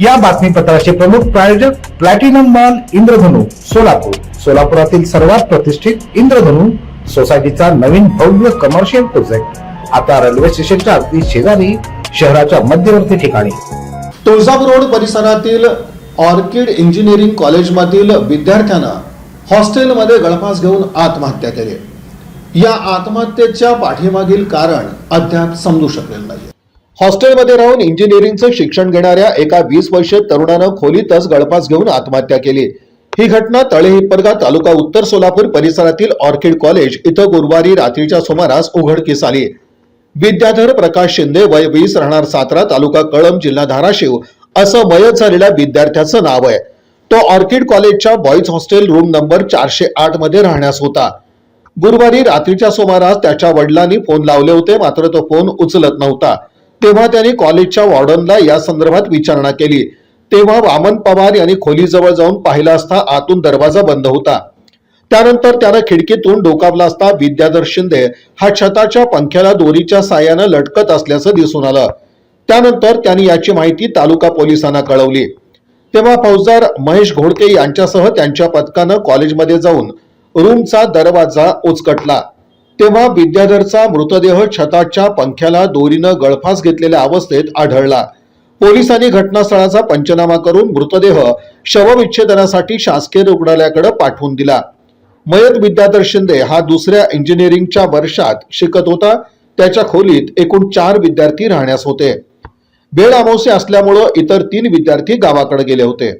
या बातमीपत्राचे प्रमुख प्रायोजक प्लॅटिनम मॉल इंद्रधनु सोलापूर. सोलापुरातील सर्वात प्रतिष्ठित इंद्रधनु सोसायटीचा नवीन भव्य कमर्शियल प्रोजेक्ट आता रेल्वे स्टेशनच्या अगदी शेजारी शहराच्या मध्यवर्ती ठिकाणी. तुळजापूर रोड परिसरातील ऑर्किड इंजिनिअरिंग कॉलेजमधील विद्यार्थ्यांना हॉस्टेलमध्ये गळफास घेऊन आत्महत्या केली. या आत्महत्येच्या पाठीमागील कारण अद्याप समजू शकलेलं नाही हॉस्टेलमध्ये राहून इंजिनिअरिंगचं शिक्षण घेणाऱ्या एका वीस वर्षीय तरुणानं खोलीतच गळफास घेऊन आत्महत्या केली. ही घटना तळे हिप्परगा तालुका उत्तर सोलापूर परिसरातील ऑर्किड कॉलेज इथं गुरुवारी रात्रीच्या सुमारास उघडकीस आली. विद्याधर प्रकाश शिंदे वय वीस राहणार सातारा तालुका कळंब जिल्हा धाराशिव असं मयत झालेल्या विद्यार्थ्याचं नाव आहे. तो ऑर्किड कॉलेजच्या बॉईज हॉस्टेल रूम नंबर चारशे आठमध्ये राहण्यास होता. गुरुवारी रात्रीच्या सुमारास त्याच्या वडिलांनी फोन लावले होते मात्र तो फोन उचलत नव्हता. तेव्हा त्यांनी कॉलेजच्या वॉर्डनला या संदर्भात विचारणा केली. तेव्हा वामन पवार यांनी खोलीजवळ जाऊन पाहिला असता आतून दरवाजा बंद होता. त्यानंतर त्यानं खिडकीतून डोकावला असता विद्याधर शिंदे हा छताच्या पंख्याला दोरीच्या साह्यानं लटकत असल्याचं दिसून आलं. त्यानंतर त्यांनी याची माहिती तालुका पोलिसांना कळवली. तेव्हा फौजदार महेश घोडके यांच्यासह त्यांच्या पथकानं कॉलेजमध्ये जाऊन रूमचा दरवाजा उचकटला. तेव्हा विद्याधरचा मृतदेह छताच्या पंख्याला दोरीनं गळफास घेतलेल्या अवस्थेत आढळला. पोलिसांनी घटनास्थळाचा पंचनामा करून मृतदेह शवविच्छेदनासाठी शासकीय रुग्णालयाकडे पाठवून दिला. मयत विद्याधर शिंदे हा दुसऱ्या इंजिनिअरिंगच्या वर्षात शिकत होता. त्याच्या खोलीत एकूण चार विद्यार्थी राहण्यास होते. वेळ अमावस्या असल्यामुळं इतर तीन विद्यार्थी गावाकडे गेले होते.